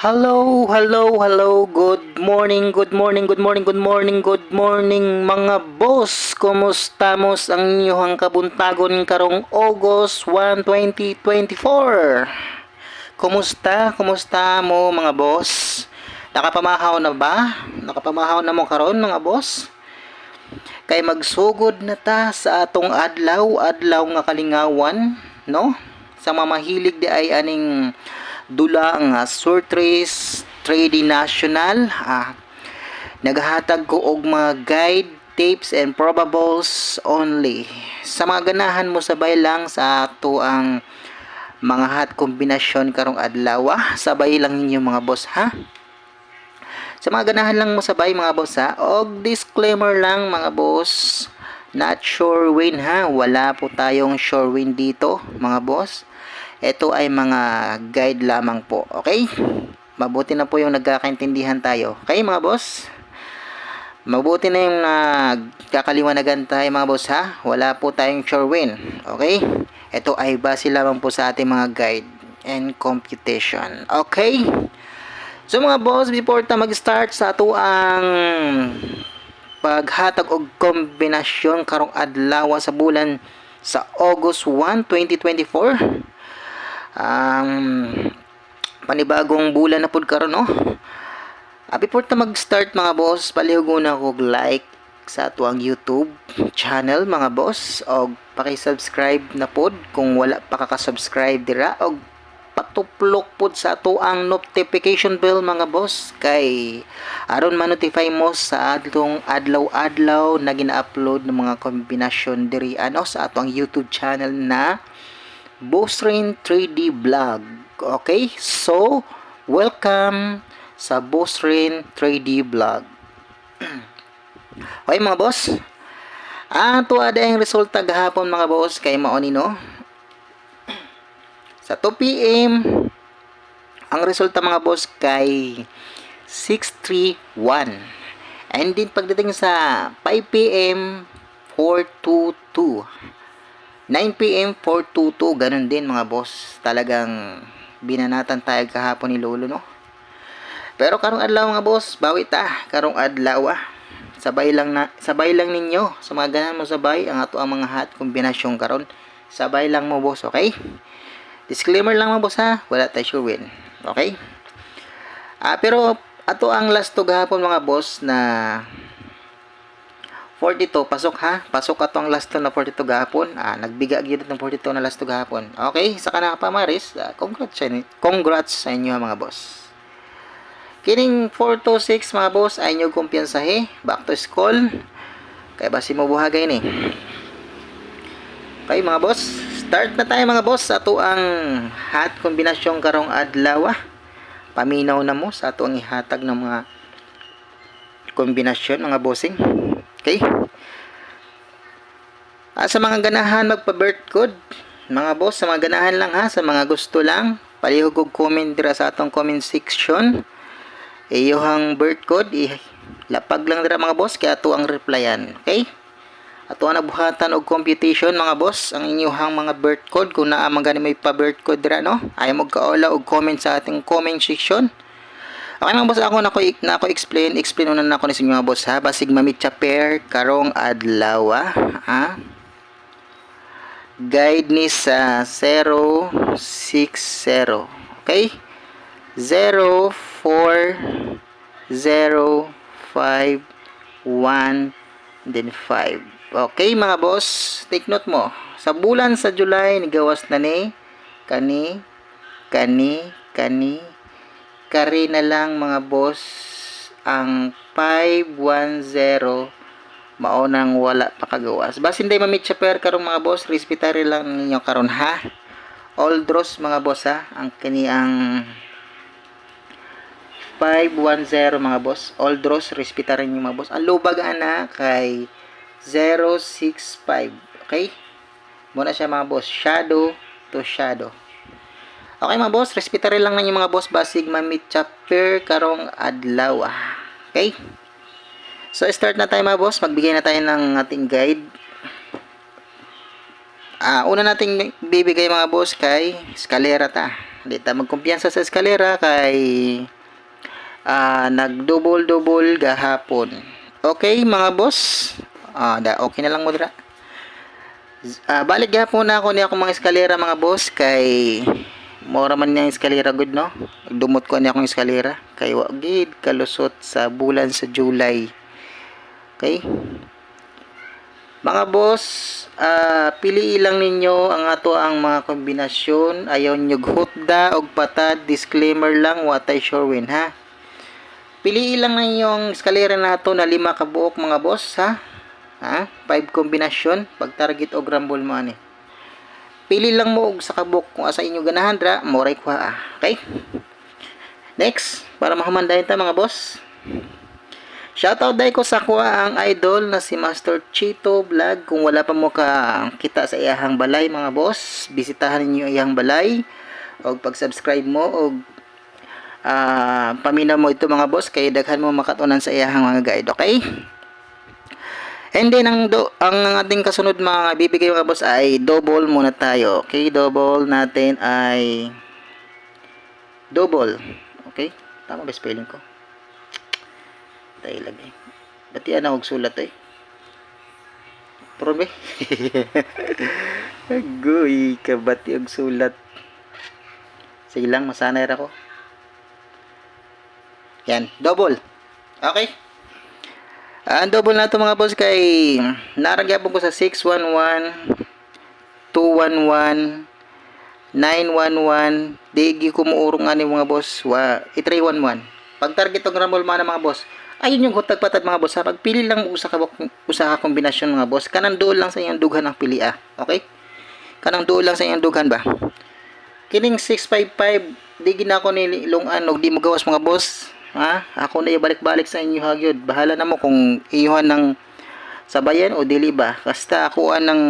Hello, hello, hello. Good morning, good morning, good morning, good morning, good morning mga boss. Kumusta mo ang inyong kabuntagon karong August 1, 2024? Kumusta? Kumusta mo mga boss? Nakapamahaw na ba? Nakapamahaw na mo karon mga boss? Kay magsugod na ta sa atong adlaw, adlaw nga kalingawan, no? Sa mamahilig di ay aning dula nga Surtrace Trading National ah, naghatag ko og mga guide tapes and probables only. Sa mga ganahan mo sabay lang sa ato ang mga hot kombinasyon karong adlaw ah. sabay lang ninyo mga boss ha? Sa mga ganahan lang mo sabay mga boss ha? Og disclaimer lang mga boss not sure win ha? Wala po tayong sure win dito mga boss ito ay mga guide lamang po. Okay? Mabuti na po yung nagkakaintindihan tayo. Okay mga boss? Mabuti na yung nagkakaliwanagan tayo mga boss ha. Wala po tayong sure win. Okay? Ito ay base lamang po sa ating mga guide and computation. Okay? So mga boss, before ta mag-start sa ato ang paghatag og kombinasyon karong adlaw sa bulan sa August 1, 2024 um, panibagong bulan na pud karon no uh, before ta mag-start mga boss palihugon ako like sa ato ang YouTube channel mga boss og paki-subscribe na pod kung wala pa ka-subscribe dira og patuplok pod sa ato ang notification bell mga boss. Kay aron ma-notify mo sa atong adlaw-adlaw na gina-upload ng mga kombinasyon diri ano sa ato ang YouTube channel na Bosrain 3D Vlog. Okay? So, welcome sa Bosrain 3D Vlog. okay mga boss. Ah, tuwa yung resulta gahapon mga boss kay maoni no. Sa 2 PM ang resulta mga boss kay 631. And din pagdating sa 5 PM 422. 9pm 422 ganun din mga boss. Talagang binanatan tayo kahapon ni Lolo no? Pero karong adlaw mga boss bawi ta. Karong adlaw ah. sabay lang na sabay lang ninyo. Sa mga ganan mo sabay ang ato ang mga hot kombinasyon karon. Sabay lang mo boss okay? Disclaimer lang mga boss ha? Wala tayo sure win okay? Ah pero ato ang last to gahapon mga boss na 42 pasok ha? Pasok atong last na 42 gahapon. Ah nagbiga gyud ng 42 na last gahapon. Okay sa kana pa Maris ah, congrats sa inyo congrats sa inyo mga boss. Kining 4 to 6 mga boss ay inyo kumpiyansahe. Back to school. Kay basi mo buhagay ni? Okay mga boss. Start na tayo mga boss ato ang hot kombinasyon karong adlaw ah. paminaw na mo sa ato ang ihatag ng mga kombinasyon mga bossing Okay? Ah, sa mga ganahan magpa-birth code, mga boss, sa mga ganahan lang ha, sa mga gusto lang, palihog og comment dira sa atong comment section. Iyohang birth code, lapag lang dira mga boss, kaya ato ang replyan. Okay? Ato ang nabuhatan og computation mga boss, ang inyong mga birth code kung naa man gani may pa-birth code dira no. Ayaw mo kaola og comment sa ating comment section. Okay mga boss, ako na ko, na ko explain, explain una na ako ni sa mga boss ha. Basig mamitsa pair, karong adlaw ha. Guide ni sa 060. Okay? 0, 4, 0, 5, 1, then 5. Okay mga boss, take note mo. Sa bulan sa July, nigawas na ni, kani, kani, kani, kare na lang mga boss. Ang 510 maunang wala pa kagawas. Basin day mamit siya per karong mga boss. Respetary lang ninyo karon ha? All draws mga boss ha? Ang kaniyang 510 mga boss. All draws respetary niyo mga boss. Ang lubag ana kay 065 okay? Muna siya mga boss. Shadow to shadow Okay mga boss, respetary lang na mga boss basig mamit chapter karong adlaw. ah. Okay? So start na tayo mga boss, magbigay na tayo ng ating guide. Ah, una nating bibigay mga boss kay eskalera ta. Di ta magkumpiyansa sa eskalera kay ah nag-double-double gahapon. Okay, mga boss? Ah, da, okay na lang mo dira. Ah, balik gahapon na ako ni ako mga eskalera mga boss kay mora man niyang eskalera good no. Dumot ko ni akong eskalera kay wa gid kalusot sa bulan sa July. Okay? Mga boss, ah pili lang ninyo ang ato ang mga kombinasyon. Ayaw nyo hutda og patad. Disclaimer lang, what I sure win ha. Pili lang ninyo ang eskalera nato na lima ka buok mga boss ha. Ha? Five kombinasyon. Pag target og rumble mo ani. Pili lang mo og sa kabuk kung asa inyo ganahan dra, moray kwa ah. Okay? Next, para mahumandahin ta mga boss. Shoutout dai ko sa kuha ang idol na si Master Chito Vlog. Kung wala pa mo ka kita sa iyahang balay mga boss, bisitahan ninyo iyang balay o pag-subscribe mo o ah pamina mo ito mga boss kay daghan mo makatunan sa iyahang mga guide, okay? And then ang do, ang ating kasunod mga bibigay mga boss ay double muna tayo. Okay, double natin ay double. Okay? Tama ba spelling ko? tayo lagi. Bati ana og sulat eh. Probe. Goy, kabati og sulat. Sige lang, masanay ra ko. Yan, double. Okay. Ang double na to mga boss kay naragyapon ko sa 611 211 911 digi ko muurong ani mga boss. Wa i311 pag target og rumble mana mga boss ayun yung hutag patad mga boss ha? Pagpili lang usa ka usa ka kombinasyon mga boss kanang duol lang sa iyang dughan ang pili ah. Okay? Kanang duol lang sa iyang dughan ba? Kining 655 di gina ko ni lungan og di mo gawas mga boss ha? Ako na ibalik-balik sa inyo hagyod. Bahala na mo kung iyuhan ng sabayan o dili ba. Basta ako ng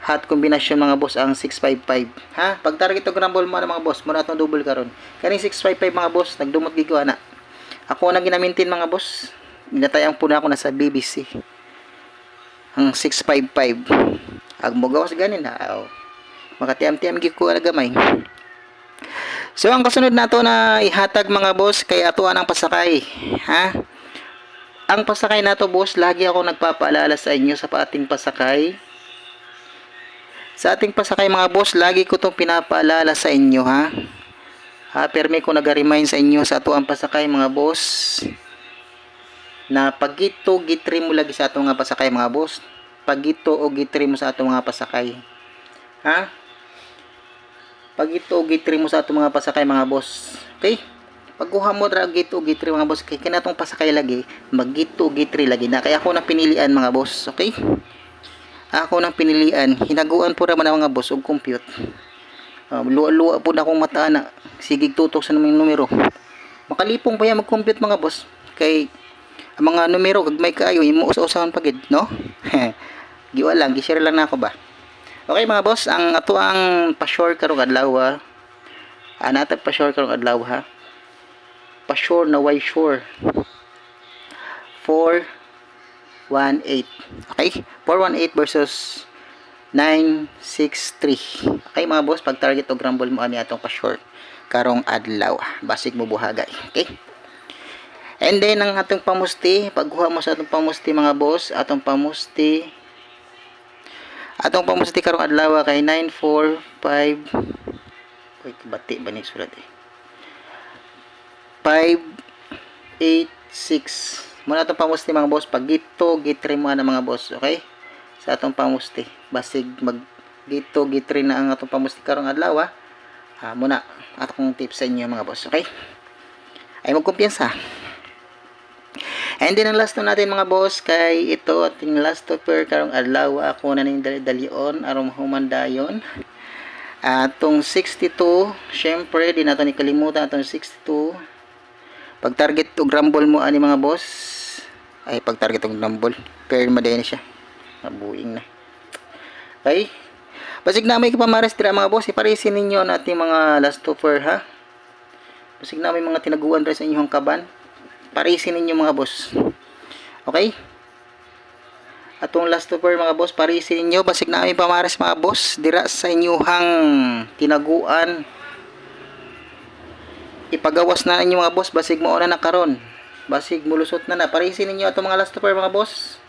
hot kombinasyon mga boss ang 655 ha? Pag target og rumble mo na mga boss mo na itong double karon kaning 655 mga boss nagdumot gid ko ana. Ako na ginamintin mga boss. Ginatayang po na ako na sa BBC ang 655 ag mo ganin ha? Oh. makatiam-tiam gid ko na gamay so ang kasunod nato na ihatag mga boss kay atuan ang pasakay ha ang pasakay nato boss lagi ako nagpapaalala sa inyo sa ating pasakay sa ating pasakay mga boss, lagi ko itong pinapaalala sa inyo ha. Ha, permi ko nag-remind sa inyo sa ato ang pasakay mga boss. Na pagito gitri mo lagi sa ato nga pasakay mga boss. Pagito o gitri mo sa ato mga pasakay. Ha? Pagito o gitri mo sa ato mga pasakay mga boss. Okay? Pagkuha mo ra gito gitri mga boss, kay kanatong pasakay lagi, magito o gitri lagi na. Kaya ako na pinilian mga boss. Okay? ako nang pinilian hinaguan po raman ang mga boss og compute uh, luwa-luwa po na akong mata na sigig tutok sa naming numero makalipong pa yan mag-compute mga boss kay ang mga numero kag may kaayo imo usa-usahan pagid no giwa lang gi-share lang na ako ba okay mga boss ang ato ang pa-shore karong adlaw ha anatag pa-shore karong adlaw ha pa-shore na why shore 4 418. Okay? 418 versus 963. Okay mga boss, pag target og rumble mo ani atong pa-short karong adlaw. Basig mo buhagay. Okay? And then ang atong pamusti, pagkuha mo sa atong pamusti mga boss, atong pamusti atong pamusti karong adlaw kay 945 Uy, bati ba ni sulat eh. 586 muna itong pamusti mga boss. Pag gito gitri mo na mga boss okay? Sa atong pamusti. Basig mag gito gitri na ang atong pamusti karong adlaw ha ah, muna atong tips sa inyo mga boss okay? Ay magkumpiyansa and then ang last na natin mga boss kay ito ating last topper karong adlaw ako na ning dali-dalion aron humandayon atong 62 syempre di nato ni kalimutan atong 62 pag target og rumble mo ani mga boss? Ay pag target og rumble pair madayna siya. Mabuing na. Okay basig na may kapamares tira mga boss. Iparisin ninyo na ating mga last offer ha? Basig na may mga tinaguan rin sa inyong kaban parisin ninyo mga boss. Okay? Atong last over mga boss parisin ninyo. Basig na pamares mga boss. Dira sa inyuhang tinaguan. Ipagawas na ninyo mga boss. Basig mo na na karon. Basig mulusot na na. Parisin ninyo atong mga last over mga boss.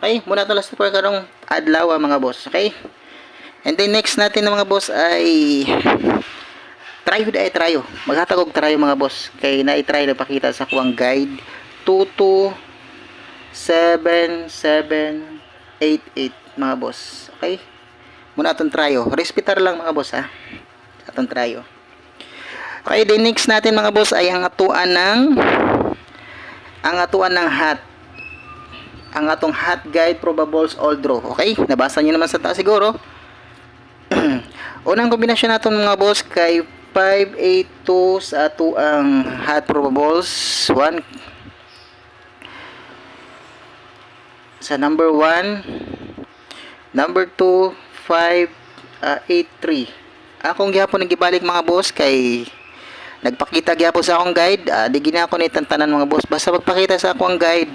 Okay? Muna to last over karong adlaw mga boss. Okay? And then next natin na mga boss ay try ay tryo maghatag og tryo mga boss kay na i-try na pakita sa kuwang guide 22 7788 mga boss okay muna atong tryo respitar lang mga boss ha atong tryo Okay, then next natin mga boss ay ang atuan ng ang atuan ng hat. Ang atong hat guide probables all draw. Okay? Nabasa niyo naman sa taas siguro. Unang kombinasyon natin mga boss kay 582 sa ato ang hat probables. 1 sa number 1 number 2 5 uh, 83 akong gihapon nagibalik mga boss kay nagpakita gyapon sa akong guide. Ah, di gina ako ni tantanan mga boss. Basta magpakita sa akong guide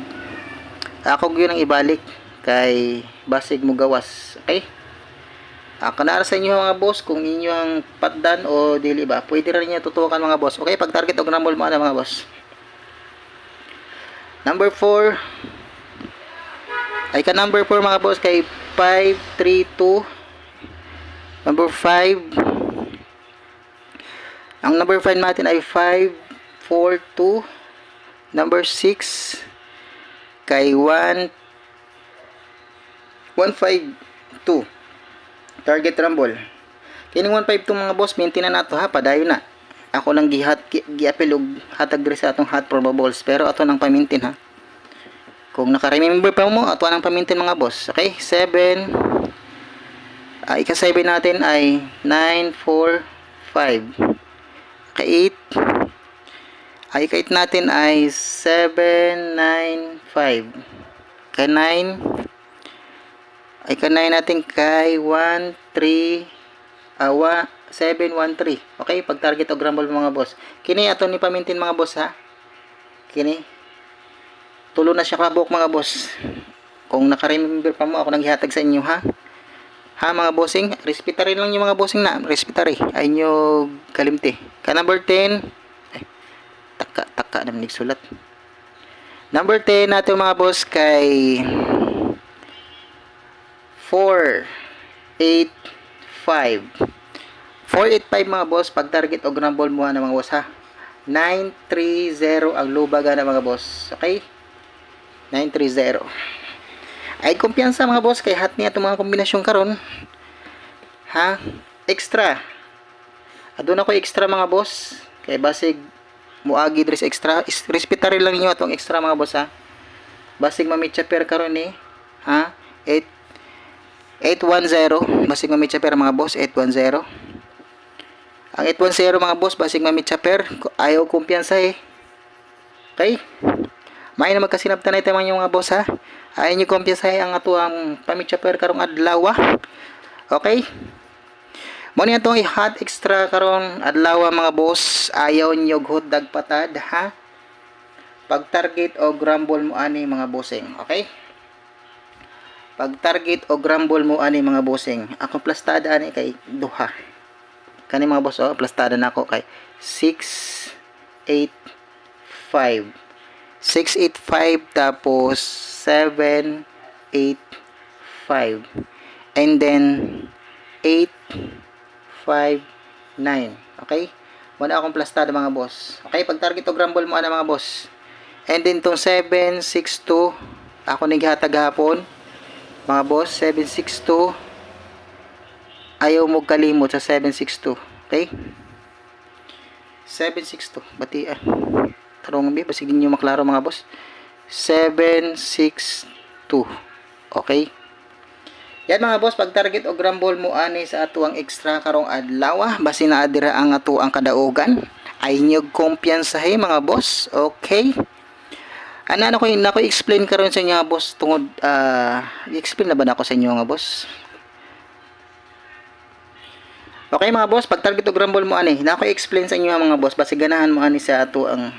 ako gyud ang ibalik kay basig mo gawas. Okay ah, kanara sa inyo mga boss kung inyo ang patdan o dili ba pwede rin niya tutukan mga boss. Okay pag target og rumble mo na mga boss. Number 4 ay ka number 4 mga boss kay 532 number 5 ang number 5 natin ay 542. Number 6 kay 1 152. Target rumble. Kining 1.5 tong mga boss, maintain na nato ha, padayon na. Ako nang gihat giapil og hatag sa atong hot probables pero ato nang pamintin ha. Kung naka-remember pa mo, ato nang pamintin mga boss. Okay? 7 uh, ika-7 natin ay 9 4 5. Ka-8 ay ka-8 natin ay 7 9 5. Ka-9 Ikanayin natin kay 1, 3, awa, 7, 1, 3. Okay, pag target o grumble mga boss. Kini ato ni pamintin mga boss ha. Kini. Tulo na siya kabok mga boss. Kung nakaremember pa mo, ako nang gihatag sa inyo ha. Ha mga bossing, respetary lang yung mga bossing na. Respetary. Ay nyo kalimti. Ka number 10. Ay, eh, taka, taka na sulat. Number 10 natin mga boss kay 4, 8, 5. 485 mga boss, pag target o ground ball mo na mga boss ha. 930 ang lubaga na mga boss. Okay? 930 ay kumpiyansa mga boss kay hat niya itong mga kombinasyon karon ha extra adun ako extra mga boss kay basig muagi dres extra respetary lang niyo atong extra mga boss ha basig mamitsa per karon ni ha 8 810 basig mamitsa per mga boss 810 ang 810 mga boss basig mamitsa per ayaw kumpiyansa eh okay may na magkasinabtan na ito mga boss ha. Ayaw nyo kumpiyasahe ang ato ang pamitsa per karong adlaw. Okay? Mo ni atong i-hot extra karon adlaw mga boss. Ayaw nyo hot dagpatad ha. Pag target o grumble mo ani mga bossing. Okay? Pag target o grumble mo ani mga bossing. Ako plastada ani kay duha. Kani mga boss oh, plastada na ako kay 6 8 5 685 tapos 785 and then 859 okay? Muna akong plastada mga boss. Okay? Pag target o grumble mo ana mga boss. And then tong 762 ako naghatag hapon mga boss 762 ayaw mo kalimot sa 762 okay? 762 bati ah tarong bi basig ninyo maklaro mga boss. 762 okay? Yan mga boss pag target o grumble mo ani sa ato ang extra karong adlaw ah, basi na adira ang ato ang kadaugan. Ay nyog kumpiyansahe mga boss. Okay ano ano ko na ko explain karon sa inyo mga boss tungod ah i-explain na ba na ako sa inyo mga boss? Okay mga boss, pag target o grumble mo ani, na ako explain sa inyo mga boss, basi ganahan mo ani sa ato ang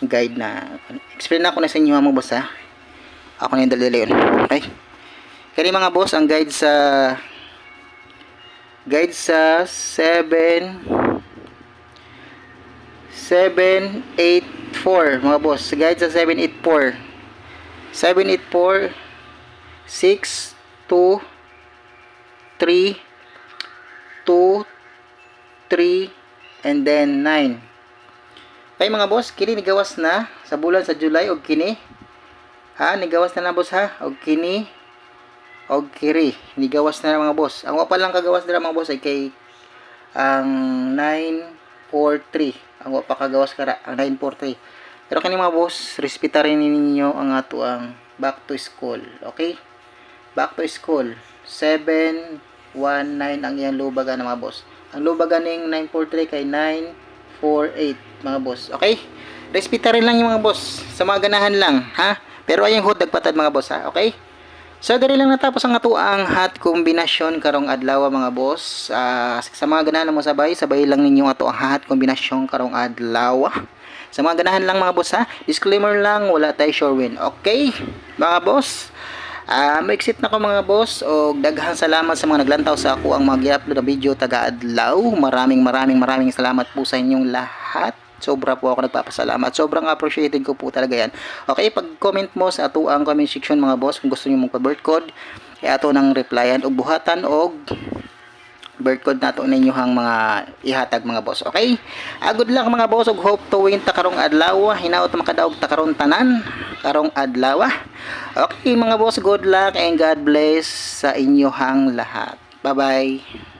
guide na explain na ako na sa inyo mga boss ha? Ako na yung dali yun. Okay? Kani mga boss, ang guide sa guide sa 7 784 mga boss. Guide sa 784 784 6 2 3 2 3 and then 9 kay mga boss kini nigawas na sa bulan sa July og kini? Ha nigawas na na boss ha? Og kini? Og kiri? Nigawas na na mga boss. Ang wa pa lang kagawas dira mga boss ay kay ang 943 ang wa pa kagawas kara ang 943 pero kani mga boss respetarin ninyo ang ato ang back to school okay? Back to school 719 ang iyang lubagan mga boss. Ang lubagan ning 943 kay 948 mga boss okay? Respetarin lang yung mga boss sa mga ganahan lang ha? Pero ayang hod nagpatad mga boss ha okay So, dali lang natapos ang ato ang hot kombinasyon karong adlaw mga boss. Ah, sa mga ganahan mo sabay, sabay lang ninyo ato ang hot kombinasyon karong adlaw. Sa mga ganahan lang mga boss ha. Disclaimer lang, wala tayo sure win. Okay, mga boss. Ah, ma-exit na ko mga boss og daghang salamat sa mga naglantaw sa ako ang mag-upload na video taga adlaw. Maraming maraming maraming salamat po sa inyong lahat. Sobra po ako nagpapasalamat. Sobrang appreciated ko po talaga yan. Okay, pag-comment mo sa ato comment section mga boss kung gusto niyo magpa-birth code, ay ato nang replyan og buhatan og birth code nato ninyo hang mga ihatag mga boss. Okay? Ah, good luck mga boss ug hope to win ta karong adlaw. Hinaot makadaog ta karon tanan karong adlaw. Okay mga boss, good luck and God bless sa inyo hang lahat. Bye-bye.